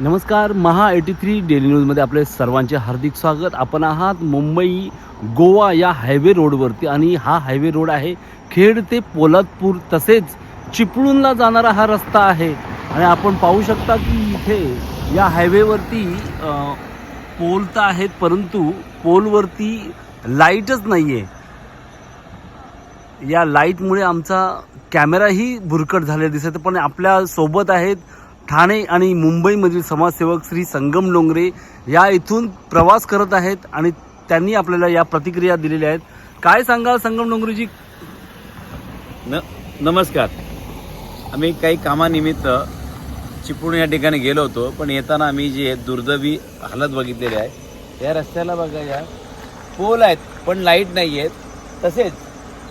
नमस्कार महा eighty three daily न्यूजमध्ये आपले सर्वांचे हार्दिक स्वागत. आपण आहात मुंबई गोवा या हायवे रोडवरती आणि हा हायवे रोड आहे खेड ते पोलादपूर तसेच चिपळूणला जाणारा हा रस्ता आहे. आणि आपण पाहू शकता की इथे या हायवेवरती पोल तर आहेत परंतु पोलवरती लाईटच नाही आहे या लाईटमुळे आमचा कॅमेराही भुरकट झालेला दिसत पण आपल्यासोबत आहेत ठाणे आणि मुंबईमधील समाजसेवक श्री संगम डोंगरे या इथून प्रवास करत आहेत आणि त्यांनी आपल्याला या प्रतिक्रिया दिलेल्या आहेत. काय सांगाल संगम डोंगरेजी? न नमस्कार. आम्ही काही कामानिमित्त चिपळूण या ठिकाणी गेलो होतो पण येताना आम्ही जी दुर्दैवी हालत बघितलेली आहे या रस्त्याला बघा या. पोल आहेत पण लाइट नाही आहेत. तसेच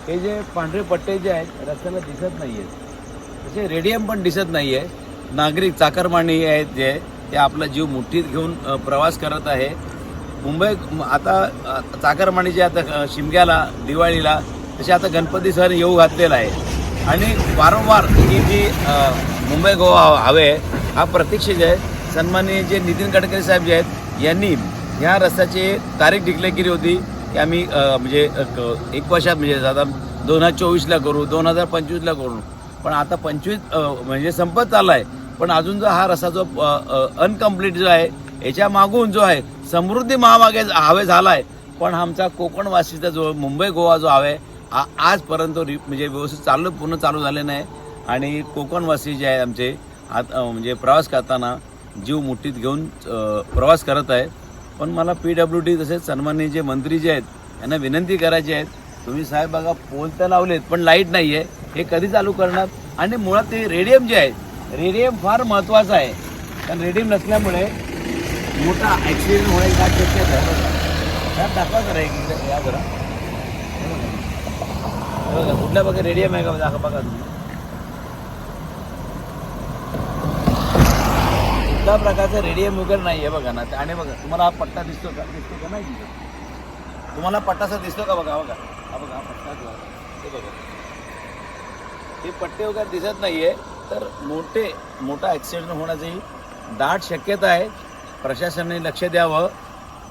हे जे पांढरे पट्टे जे आहेत रस्त्याला दिसत नाही आहेत. तसे रेडियम पण दिसत नाही आहे. नागरिक चाकरमानी आहेत जे ते आपला जीव मुठीत घेऊन प्रवास करत आहे. मुंबई आता चाकरमानी जे आता शिमग्याला दिवाळीला तसे आता गणपती सण येऊ घातलेला आहे. आणि वारंवार ही जी मुंबई गोवा हवे हा प्रतीक्षित आहे सन्माननीय जे नितीन गडकरी साहेब जे आहेत यांनी ह्या रस्त्याची तारीख डिक्लेअर केली होती की आम्ही म्हणजे एक वर्षात म्हणजे आता दोन हजार चोवीसला करू दोन हजार पंचवीसला करू. पण आता पंचवीस म्हणजे संपत चालला आहे पण अजून जो हा रस्ता जो अनकम्प्लीट जो आहे याच्या मागून जो आहे समृद्धी महामागे हवे झाला आहे पण आमचा कोकणवासीचा जो मुंबई गोवा जो हवे हा आजपर्यंत रि म्हणजे व्यवस्थित चालू पूर्ण चालू झाले नाही. आणि कोकणवासी जे आहे आमचे आत म्हणजे प्रवास करताना जीव मुठीत घेऊन प्रवास करत आहे. पण मला पी डब्ल्यू डी तसेच सन्माननीय जे मंत्री जे आहेत यांना विनंती करायची आहेत तुम्ही साहेब बघा पोल तर लावलेत पण लाइट नाही आहे हे कधी चालू करणार? आणि मुळात ते रेडियम जे आहे रेडियम फार महत्त्वाचं आहे. कारण रेडियम नसल्यामुळे मोठा ॲक्सिडेंट होण्याची काय शक्यता आहे बघा. दाखवा करा एक या जरा. बघा. कुठल्या बघा रेडियम आहे का? दाखवा बघा तुम्ही. कुठल्या प्रकारचं रेडियम वगैरे नाही आहे बघा ना. आणि बघा तुम्हाला हा पट्टा दिसतो का? दिसतो का नाही? तुम्हाला पट्टासा दिसतो का? बघा बघा. हा बघा हा पट्टा ते बघा. हे पट्टे वगैरे दिसत नाहीये. तर मोठे मोठा ॲक्सिडेंट होण्याची दाट शक्यता आहे. प्रशासनाने लक्ष द्यावं.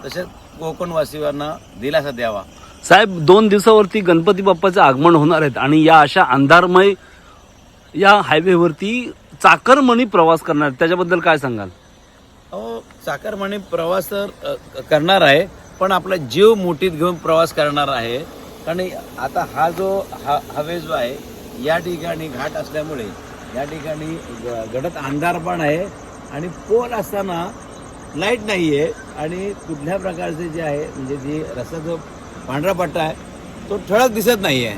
तसेच कोकणवासियांना दिलासा द्यावा. साहेब दोन दिवसावरती गणपती बाप्पाचं आगमन होणार आहेत आणि या अशा अंधारमय या हायवेवरती चाकरमणी प्रवास करणार. त्याच्याबद्दल काय सांगाल? अहो चाकरमाने प्रवास तर करणार आहे. पण आपला जीव मुठीत घेऊन प्रवास करणार आहे. कारण आता हा जो हा हवे जो आहे या ठिकाणी घाट असल्यामुळे या ठिकाणी गडत गडद अंधार पण आहे आणि पोल असताना लाइट नाही आहे आणि कुठल्या प्रकारचे जे आहे म्हणजे जे रस्ता जो पांढरा पट्टा आहे तो ठळक दिसत नाही आहे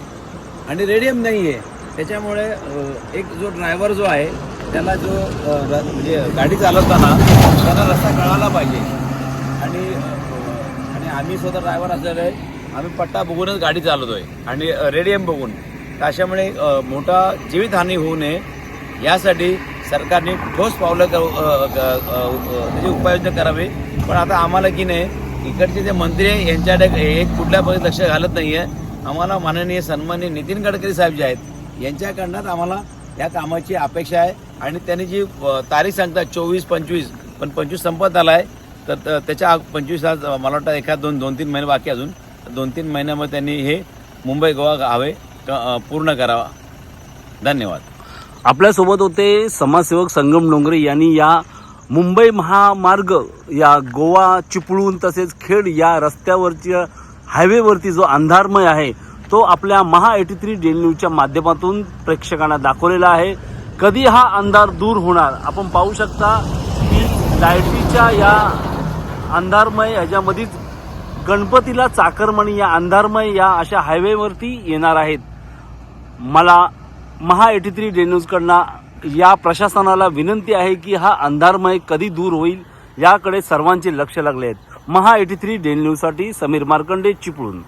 आणि रेडियम नाही आहे त्याच्यामुळे एक जो ड्रायव्हर जो आहे त्याला जो म्हणजे गाडी चालवताना त्याला रस्ता कळायला पाहिजे. आणि आणि आम्ही स्वतः ड्रायव्हर असल्याने आम्ही पट्टा बघूनच गाडी चालवतोय आणि रेडियम बघून. अशामुळे मोठा जीवितहानी होऊ नये. यासाठी सरकारने ठोस पावलं त्याची उपाययोजना करावी. पण आता आम्हाला की नाही इकडचे जे मंत्री आहे यांच्याकडे एक कुठल्या पद्धती लक्ष घालत नाही आहे आम्हाला माननीय सन्माननीय नितीन गडकरी साहेब जे आहेत यांच्याकडनं आम्हाला या कामाची अपेक्षा आहे. आणि त्यांनी जी तारीख सांगतात चोवीस पंचवीस पण पंचवीस संपत आला आहे तर त- त्याच्या पंचवीस आज मला वाटतं एखाद दोन दोन तीन महिने बाकी अजून. दोन तीन महिन्यामध्ये त्यांनी हे मुंबई गोवा हवे पूर्ण करावा. धन्यवाद. आपल्यासोबत होते समाजसेवक संगम डोंगरे यांनी या मुंबई महामार्ग या गोवा चिपळूण तसेच खेड या रस्त्यावरच्या हायवेवरती जो अंधारमय आहे तो आपल्या महा एटी थ्री डेल न्यूजच्या माध्यमातून प्रेक्षकांना दाखवलेला आहे. कधी हा अंधार दूर होणार? आपण पाहू शकता की लायटीच्या या अंधारमय ह्याच्यामध्येच गणपतीला चाकरमणी या अंधारमय या अशा हायवेवरती येणार आहेत. मला महा एटी थ्री डे न्यूजकडनं या प्रशासनाला विनंती आहे की हा अंधारमय कधी दूर होईल याकडे सर्वांचे लक्ष लागले आहेत. महा एटी थ्री डे न्यूजसाठी समीर मार्कंडे चिपळूण.